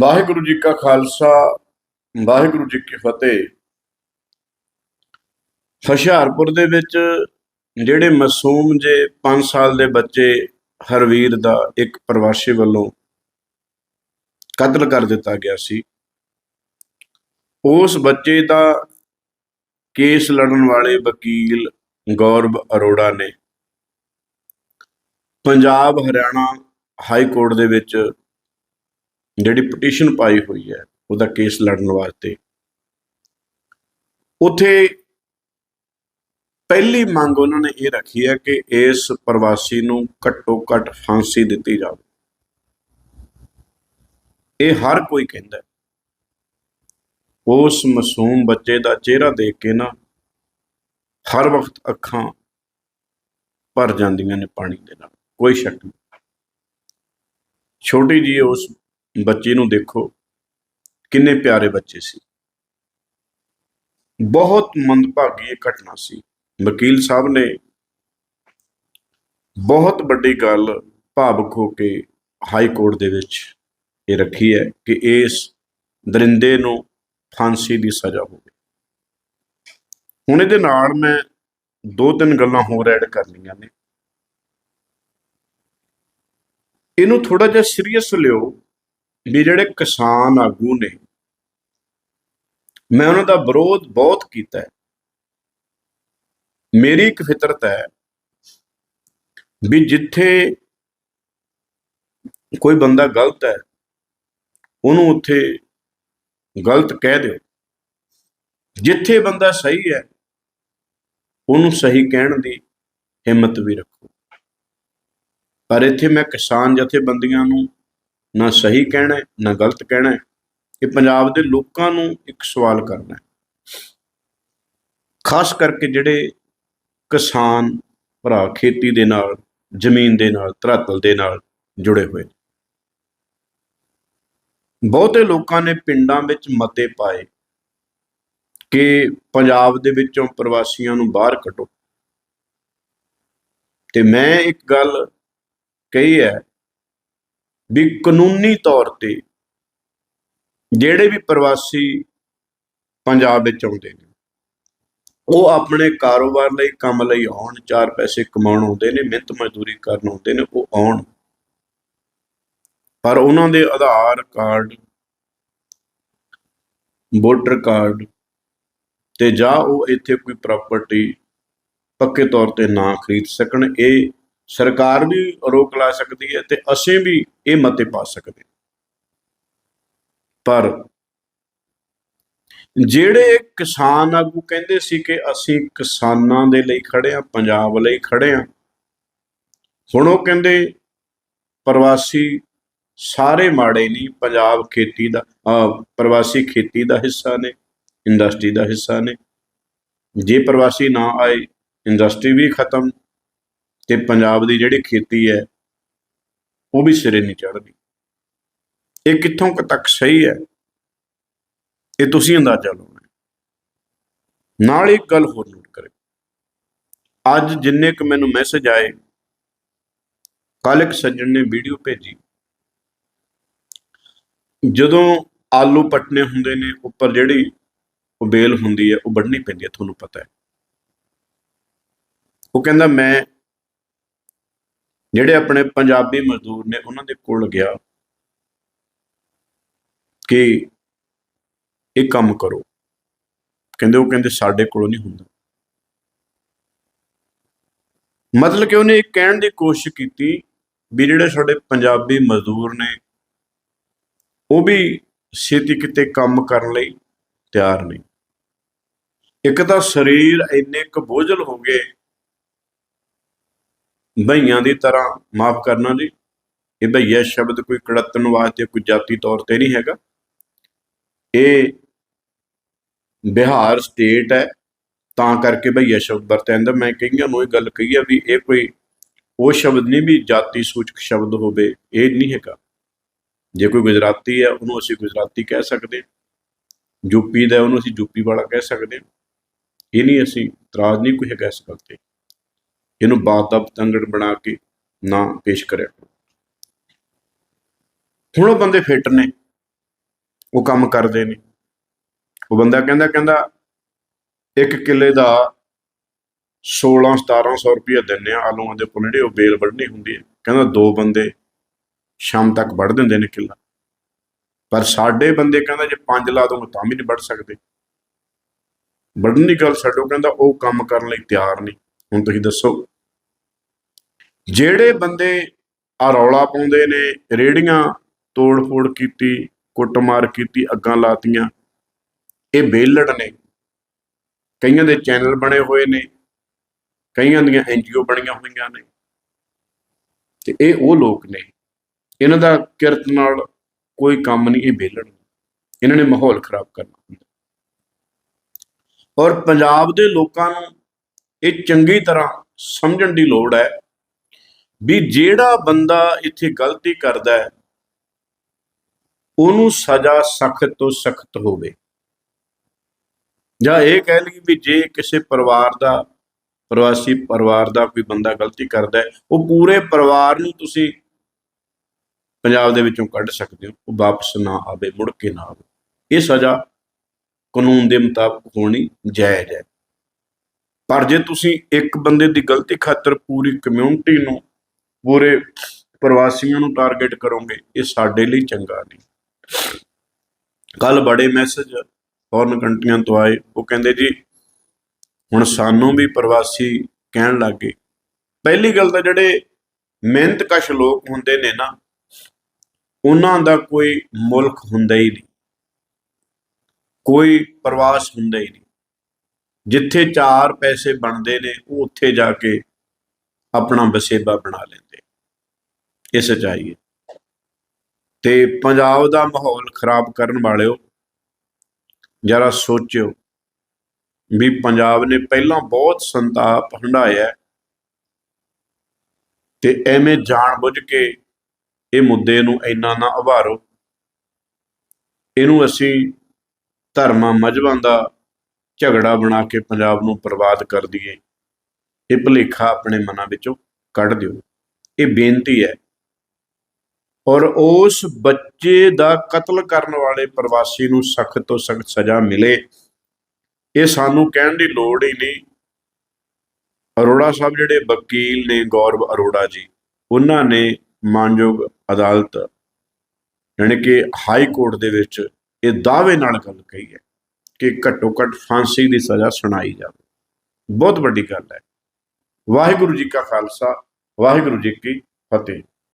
ਵਾਹਿਗੁਰੂ ਜੀ ਕਾ ਖਾਲਸਾ, ਵਾਹਿਗੁਰੂ ਜੀ ਕੀ ਫਤਿਹ। ਹੁਸ਼ਿਆਰਪੁਰ ਦੇ ਵਿੱਚ ਜਿਹੜੇ ਮਾਸੂਮ ਜੇ 5 ਸਾਲ ਦੇ ਬੱਚੇ ਹਰਵੀਰ ਦਾ ਇੱਕ ਪ੍ਰਵਾਸੀ ਵੱਲੋਂ ਕਤਲ ਕਰ ਦਿੱਤਾ ਗਿਆ ਸੀ, ਉਸ ਬੱਚੇ ਦਾ ਕੇਸ ਲੜਨ ਵਾਲੇ ਵਕੀਲ ਗੌਰਵ ਅਰੋੜਾ ਨੇ। ਪੰਜਾਬ ਹਰਿਆਣਾ ਹਾਈ ਕੋਰਟ ਦੇ ਵਿੱਚ ਜਿਹੜੀ ਪਟੀਸ਼ਨ ਪਾਈ ਹੋਈ ਹੈ, ਉਹਦਾ ਕੇਸ ਲੜਨ ਵਾਸਤੇ। ਉਥੇ ਪਹਿਲੀ ਮੰਗ ਉਹਨਾਂ ਨੇ ਇਹ ਰੱਖੀ ਹੈ ਕਿ ਇਸ ਪ੍ਰਵਾਸੀ ਨੂੰ ਘੱਟੋ ਘੱਟ ਫਾਂਸੀ ਦਿੱਤੀ ਜਾਵੇ। ਇਹ ਹਰ ਕੋਈ ਕਹਿੰਦਾ ਉਸ ਮਾਸੂਮ ਬੱਚੇ ਦਾ ਚਿਹਰਾ ਦੇਖ ਕੇ ਨਾ ਹਰ ਵਕਤ ਅੱਖਾਂ ਭਰ ਜਾਂਦੀਆਂ ਨੇ ਪਾਣੀ ਦੇ ਨਾਲ, ਕੋਈ ਸ਼ੱਕ ਨਹੀਂ। ਛੋਟੀ ਜੀ ਉਸ ਬੱਚੇ ਨੂੰ ਦੇਖੋ, ਕਿੰਨੇ ਪਿਆਰੇ ਬੱਚੇ ਸੀ। ਬਹੁਤ ਮੰਦਭਾਗੀ ਇਹ ਘਟਨਾ ਸੀ। ਵਕੀਲ ਸਾਹਿਬ ਨੇ ਬਹੁਤ ਵੱਡੀ ਗੱਲ ਭਾਵੁਕ ਹੋ ਕੇ ਹਾਈ ਕੋਰਟ ਦੇ ਵਿੱਚ ਇਹ ਰੱਖੀ ਹੈ ਕਿ ਇਸ ਦਰਿੰਦੇ ਨੂੰ ਫਾਂਸੀ ਦੀ ਸਜ਼ਾ ਹੋਵੇ। ਹੁਣ ਇਹਦੇ ਨਾਲ ਮੈਂ ਦੋ ਤਿੰਨ ਗੱਲਾਂ ਹੋਰ ਐਡ ਕਰਨੀਆਂ ਨੇ। ਇਹਨੂੰ ਥੋੜਾ ਜਿਹਾ ਸੀਰੀਅਸ ਲਿਓ। ਵੀ ਜਿਹੜੇ ਕਿਸਾਨ ਆਗੂ ਨੇ, ਮੈਂ ਉਹਨਾਂ ਦਾ ਵਿਰੋਧ ਬਹੁਤ ਕੀਤਾ ਹੈ। ਮੇਰੀ ਇੱਕ ਫਿਤਰਤ ਹੈ ਵੀ ਜਿੱਥੇ ਕੋਈ ਬੰਦਾ ਗਲਤ ਹੈ, ਉਹਨੂੰ ਉੱਥੇ ਗਲਤ ਕਹਿ ਦਿਓ। ਜਿੱਥੇ ਬੰਦਾ ਸਹੀ ਹੈ, ਉਹਨੂੰ ਸਹੀ ਕਹਿਣ ਦੀ ਹਿੰਮਤ ਵੀ ਰੱਖੋ। ਪਰ ਇੱਥੇ ਮੈਂ ਕਿਸਾਨ ਜਥੇਬੰਦੀਆਂ ਨੂੰ ਨਾ ਸਹੀ ਕਹਿਣਾ ਨਾ ਗਲਤ ਕਹਿਣਾ ਇਹ ਪੰਜਾਬ ਦੇ ਲੋਕਾਂ ਨੂੰ ਇੱਕ ਸਵਾਲ ਕਰਨਾ ਖਾਸ ਕਰਕੇ ਜਿਹੜੇ ਕਿਸਾਨ ਭਰਾ ਖੇਤੀ ਦੇ ਨਾਲ, ਜ਼ਮੀਨ ਦੇ ਨਾਲ, ਧਰਾਤਲ ਦੇ ਨਾਲ ਜੁੜੇ ਹੋਏ ਨੇ। ਬਹੁਤੇ ਲੋਕਾਂ ਨੇ ਪਿੰਡਾਂ ਵਿੱਚ ਮਤੇ ਪਾਏ ਕਿ ਪੰਜਾਬ ਦੇ ਵਿੱਚੋਂ ਪ੍ਰਵਾਸੀਆਂ ਨੂੰ ਬਾਹਰ ਕੱਢੋ ਤੇ ਮੈਂ ਇੱਕ ਗੱਲ ਕਹੀ ਹੈ ਵੀ ਕਾਨੂੰਨੀ ਤੌਰ ਤੇ ਜਿਹੜੇ ਵੀ ਪ੍ਰਵਾਸੀ ਪੰਜਾਬ ਵਿੱਚ ਆਉਂਦੇ ਨੇ, ਉਹ ਆਪਣੇ ਕਾਰੋਬਾਰ ਲਈ ਕੰਮ ਲਈ ਆਉਣ, ਚਾਰ ਪੈਸੇ ਕਮਾਉਣ ਆਉਂਦੇ ਨੇ, ਮਿਹਨਤ ਮਜ਼ਦੂਰੀ ਕਰਨ ਆਉਂਦੇ ਨੇ, ਉਹ ਆਉਣ। ਪਰ ਉਹਨਾਂ ਦੇ ਆਧਾਰ ਕਾਰਡ, ਵੋਟਰ ਕਾਰਡ ਤੇ ਜਾਂ ਉਹ ਇੱਥੇ ਕੋਈ ਪ੍ਰਾਪਰਟੀ ਪੱਕੇ ਤੌਰ ਤੇ ਨਾ ਖਰੀਦ ਸਕਣ, ਇਹ ਸਰਕਾਰ ਵੀ ਰੋਕ ਲਾ ਸਕਦੀ ਹੈ ਤੇ ਅਸੀਂ ਵੀ ਇਹ ਮਤੇ ਪਾ ਸਕਦੇ ਪਰ ਜਿਹੜੇ ਕਿਸਾਨ ਆਗੂ ਕਹਿੰਦੇ ਸੀ ਕਿ ਅਸੀਂ ਕਿਸਾਨਾਂ ਦੇ ਲਈ ਖੜੇ ਆ ਪੰਜਾਬ ਲਈ ਖੜੇ ਆ ਹੁਣ ਉਹ ਕਹਿੰਦੇ, ਪ੍ਰਵਾਸੀ ਸਾਰੇ ਮਾੜੇ ਨਹੀਂ ਪੰਜਾਬ ਖੇਤੀ ਦਾ ਪ੍ਰਵਾਸੀ ਖੇਤੀ ਦਾ ਹਿੱਸਾ ਨੇ, ਇੰਡਸਟਰੀ ਦਾ ਹਿੱਸਾ ਨੇ। ਜੇ ਪ੍ਰਵਾਸੀ ਨਾ ਆਏ, ਇੰਡਸਟਰੀ ਵੀ ਖਤਮ ਤੇ ਪੰਜਾਬ ਦੀ ਜਿਹੜੀ ਖੇਤੀ ਹੈ, ਉਹ ਵੀ ਸਿਰੇ ਨਹੀਂ ਚੜ੍ਹਦੀ। ਇਹ ਕਿੱਥੋਂ ਕੁ ਤੱਕ ਸਹੀ ਹੈ? ਇਹ ਤੁਸੀਂ ਅੰਦਾਜ਼ਾ ਲਾਉਣਾ ਨਾਲ ਇੱਕ ਗੱਲ ਹੋਰ ਨੋਟ ਕਰੇ ਅੱਜ ਜਿੰਨੇ ਕੁ ਮੈਨੂੰ ਮੈਸੇਜ ਆਏ, ਕੱਲ੍ਹ ਇੱਕ ਸੱਜਣ ਨੇ ਵੀਡੀਓ ਭੇਜੀ। ਜਦੋਂ ਆਲੂ ਪਟਨੇ ਹੁੰਦੇ ਨੇ, ਉੱਪਰ ਜਿਹੜੀ ਉਹ ਬੇਲ ਹੁੰਦੀ ਹੈ, ਉਹ ਵੱਢਣੀ ਪੈਂਦੀ ਹੈ, ਤੁਹਾਨੂੰ ਪਤਾ ਹੈ। ਉਹ ਕਹਿੰਦਾ, ਮੈਂ ਜਿਹੜੇ ਆਪਣੇ ਪੰਜਾਬੀ ਮਜ਼ਦੂਰ ਨੇ ਉਹਨਾਂ ਦੇ ਕੋਲ ਗਿਆ ਕਿ ਇਹ ਕੰਮ ਕਰੋ। ਕਹਿੰਦੇ ਉਹ ਕਹਿੰਦੇ ਸਾਡੇ ਕੋਲੋਂ ਨਹੀਂ ਹੁੰਦਾ। ਮਤਲਬ ਕਿ ਉਹਨੇ ਇਹ ਕਹਿਣ ਦੀ ਕੋਸ਼ਿਸ਼ ਕੀਤੀ ਵੀ ਜਿਹੜੇ ਸਾਡੇ ਪੰਜਾਬੀ ਮਜ਼ਦੂਰ ਨੇ, ਉਹ ਵੀ ਛੇਤੀ ਕਿਤੇ ਕੰਮ ਕਰਨ ਲਈ ਤਿਆਰ ਨਹੀਂ। ਇੱਕ ਤਾਂ ਸਰੀਰ ਇੰਨੇ ਕੁ ਬੋਝਲ ਹੋ ਗਏ ਭਈਆਂ ਦੀ ਤਰ੍ਹਾਂ, ਮਾਫ ਕਰਨਾ ਜੀ। ਇਹ ਭਈਆ ਸ਼ਬਦ ਕੋਈ ਕੜਤਣ ਵਾਸਤੇ, ਕੋਈ ਜਾਤੀ ਤੌਰ ਤੇ ਨਹੀਂ ਹੈਗਾ। ਇਹ ਬਿਹਾਰ ਸਟੇਟ ਹੈ, ਤਾਂ ਕਰਕੇ ਭਈਆ ਸ਼ਬਦ ਵਰਤਿਆ ਜਾਂਦਾ। ਮੈਂ ਕਈਆਂ ਨੂੰ ਇਹ ਗੱਲ ਕਹੀ ਆ ਵੀ ਇਹ ਕੋਈ, ਉਹ ਸ਼ਬਦ ਨਹੀਂ ਵੀ ਜਾਤੀ ਸੂਚਕ ਸ਼ਬਦ ਹੋਵੇ, ਇਹ ਨਹੀਂ ਹੈਗਾ। ਜੇ ਕੋਈ ਗੁਜਰਾਤੀ ਹੈ, ਉਹਨੂੰ ਅਸੀਂ ਗੁਜਰਾਤੀ ਕਹਿ ਸਕਦੇ ਹਾਂ। ਯੂਪੀ ਦਾ ਉਹਨੂੰ ਅਸੀਂ ਯੂਪੀ ਵਾਲਾ ਕਹਿ ਸਕਦੇ ਹਾਂ। ਇਹ ਨਹੀਂ ਅਸੀਂ ਇਤਰਾਜ਼ ਨਹੀਂ ਕੋਈ ਹੈਗਾ ਇਸ ਗੱਲ ਤੇ। ਇਹਨੂੰ ਬਾਤ ਦਾ ਪਤੰਗੜ ਬਣਾ ਕੇ ਨਾ ਪੇਸ਼ ਕਰਿਆ ਕਰੋ। ਹੁਣ ਉਹ ਬੰਦੇ ਫਿੱਟ ਨੇ, ਉਹ ਕੰਮ ਕਰਦੇ ਨੇ। ਉਹ ਬੰਦਾ ਕਹਿੰਦਾ ਕਹਿੰਦਾ, ਇੱਕ ਕਿੱਲੇ ਦਾ 16 1700 ਰੁਪਏ ਦਿੰਨੇ ਆ ਆਲੂਆਂ ਦੇ ਪੁੰਨੇ ਉਹ ਬੇਲ ਵੱਢਣੀ ਹੁੰਦੀ ਹੈ। ਕਹਿੰਦਾ ਦੋ ਬੰਦੇ ਸ਼ਾਮ ਤੱਕ ਵੱਢ ਦਿੰਦੇ ਨੇ ਕਿੱਲਾ। ਪਰ ਸਾਡੇ ਬੰਦੇ ਕਹਿੰਦਾ ਜੇ ਪੰਜ ਲਾ ਦੂੰਗਾ ਤਾਂ ਵੀ ਨਹੀਂ ਵੱਢ ਸਕਦੇ। ਵੱਢਣ ਦੀ ਗੱਲ ਛੱਡੋ, ਕਹਿੰਦਾ ਉਹ ਕੰਮ ਕਰਨ ਲਈ ਤਿਆਰ ਨਹੀਂ। ਹੁਣ ਤੁਸੀਂ ਦੱਸੋ। ਜਿਹੜੇ ਬੰਦੇ ਆ ਰੌਲਾ ਪਾਉਂਦੇ ਨੇ ਰੇੜੀਆਂ ਤੋੜ ਫੋੜ ਕੀਤੀ, ਕੁੱਟਮਾਰ ਕੀਤੀ, ਅੱਗਾਂ ਲਾਤੀਆਂ, ਇਹ ਬੇਲੜ ਨੇ। ਕਈਆਂ ਦੇ ਚੈਨਲ ਬਣੇ ਹੋਏ ਨੇ, ਕਈਆਂ ਦੀਆਂ ਐਨਜੀਓ ਬਣੀਆਂ ਹੋਈਆਂ ਨੇ। ਤੇ ਇਹ ਉਹ ਲੋਕ ਨੇ। ਇਹਨਾਂ ਦਾ ਕਿਰਤ ਨਾਲ ਕੋਈ ਕੰਮ ਨਹੀਂ, ਇਹ ਬੇਲੜ ਇਹਨਾਂ ਨੇ ਮਾਹੌਲ ਖਰਾਬ ਕਰਨਾ ਹੁੰਦਾ। ਔਰ ਪੰਜਾਬ ਦੇ ਲੋਕਾਂ ਨੂੰ ਇਹ ਚੰਗੀ ਤਰ੍ਹਾਂ ਸਮਝਣ ਦੀ ਲੋੜ ਹੈ ਵੀ ਜਿਹੜਾ ਬੰਦਾ ਇੱਥੇ ਗਲਤੀ ਕਰਦਾ ਹੈ, ਉਹਨੂੰ ਸਜ਼ਾ ਸਖਤ ਤੋਂ ਸਖਤ ਹੋਵੇ। ਜਾਂ ਇਹ ਕਹਿ ਲਈ ਵੀ ਜੇ ਕਿਸੇ ਪਰਿਵਾਰ ਦਾ, ਪ੍ਰਵਾਸੀ ਪਰਿਵਾਰ ਦਾ ਕੋਈ ਬੰਦਾ ਗਲਤੀ ਕਰਦਾ ਹੈ, ਉਹ ਪੂਰੇ ਪਰਿਵਾਰ ਨੂੰ ਤੁਸੀਂ ਪੰਜਾਬ ਦੇ ਵਿੱਚੋਂ ਕੱਢ ਸਕਦੇ ਹੋ, ਉਹ ਵਾਪਸ ਨਾ ਆਵੇ, ਮੁੜ ਕੇ ਨਾ ਆਵੇ। ਇਹ ਸਜ਼ਾ ਕਾਨੂੰਨ ਦੇ ਮੁਤਾਬਕ ਹੋਣੀ ਜਾਇਜ਼ ਹੈ। ਪਰ ਜੇ ਤੁਸੀਂ ਇੱਕ ਬੰਦੇ ਦੀ ਗਲਤੀ ਖਾਤਰ ਪੂਰੀ ਕਮਿਊਨਿਟੀ ਨੂੰ, ਪੂਰੇ ਪ੍ਰਵਾਸੀਆਂ ਨੂੰ ਟਾਰਗੇਟ ਕਰੋਗੇ, ਇਹ ਸਾਡੇ ਲਈ ਚੰਗਾ ਨਹੀਂ। ਕੱਲ ਬੜੇ ਮੈਸੇਜ ਫੋਰਨ ਕੰਟਰੀਆਂ ਤੋਂ ਆਏ, ਉਹ ਕਹਿੰਦੇ ਜੀ, ਹੁਣ ਸਾਨੂੰ ਵੀ ਪ੍ਰਵਾਸੀ ਕਹਿਣ ਲੱਗੇ ਪਹਿਲੀ ਗੱਲ ਤਾਂ ਜਿਹੜੇ ਮਿਹਨਤਕਸ਼ ਲੋਕ ਹੁੰਦੇ ਨੇ ਨਾ, ਉਹਨਾਂ ਦਾ ਕੋਈ ਮੁਲਕ ਹੁੰਦਾ ਹੀ ਨਹੀਂ। ਕੋਈ ਪ੍ਰਵਾਸ ਹੁੰਦਾ ਹੀ ਨਹੀਂ। ਜਿੱਥੇ ਚਾਰ ਪੈਸੇ ਬਣਦੇ ਨੇ, ਉਹ ਉੱਥੇ ਜਾ ਕੇ ਆਪਣਾ ਵਸੇਬਾ ਬਣਾ ਲੈਂਦੇ ਇਹ ਸੱਚਾਈ ਹੈ। ਤੇ ਪੰਜਾਬ ਦਾ ਮਾਹੌਲ ਖਰਾਬ ਕਰਨ ਵਾਲਿਓ, ਜਰਾ ਸੋਚਿਓ ਵੀ ਪੰਜਾਬ ਨੇ ਪਹਿਲਾਂ ਬਹੁਤ ਸੰਤਾਪ ਹੰਢਾਇਆ ਤੇ ਐਵੇਂ ਜਾਣ ਬੁੱਝ ਕੇ ਇਹ ਮੁੱਦੇ ਨੂੰ ਇੰਨਾ ਨਾ ਉਭਾਰੋ। ਇਹਨੂੰ ਅਸੀਂ ਧਰਮਾਂ ਮਜ਼ਬਾਂ ਦਾ ਝਗੜਾ ਬਣਾ ਕੇ ਪੰਜਾਬ ਨੂੰ ਬਰਬਾਦ ਕਰ ਦਈਏ, ਇਹ ਭੁਲੇਖਾ ਆਪਣੇ ਮਨਾਂ ਵਿੱਚੋਂ ਕੱਢ ਦਿਓ। ਇਹ ਬੇਨਤੀ ਹੈ। ਔਰ ਉਸ ਬੱਚੇ ਦਾ ਕਤਲ ਕਰਨ ਵਾਲੇ ਪ੍ਰਵਾਸੀ ਨੂੰ ਸਖਤ ਤੋਂ ਸਖਤ ਸਜ਼ਾ ਮਿਲੇ, ਇਹ ਸਾਨੂੰ ਕਹਿਣ ਦੀ ਲੋੜ ਹੀ ਨਹੀਂ। ਅਰੋੜਾ ਸਾਹਿਬ ਜਿਹੜੇ ਵਕੀਲ ਨੇ, ਗੌਰਵ ਅਰੋੜਾ ਜੀ, ਉਹਨਾਂ ਨੇ ਮਾਨਯੋਗ ਅਦਾਲਤ, ਯਾਨੀ ਕਿ ਹਾਈ ਕੋਰਟ ਦੇ ਵਿੱਚ ਇਹ ਦਾਅਵੇ ਨਾਲ ਗੱਲ ਕਹੀ ਹੈ। ਕਿ ਘੱਟੋ ਘੱਟ ਫਾਂਸੀ ਦੀ ਸਜ਼ਾ ਸੁਣਾਈ ਜਾਵੇ। ਬਹੁਤ ਵੱਡੀ ਗੱਲ ਹੈ। ਵਾਹਿਗੁਰੂ ਜੀ ਕਾ ਖਾਲਸਾ, ਵਾਹਿਗੁਰੂ ਜੀ ਕੀ ਫਤਿਹ।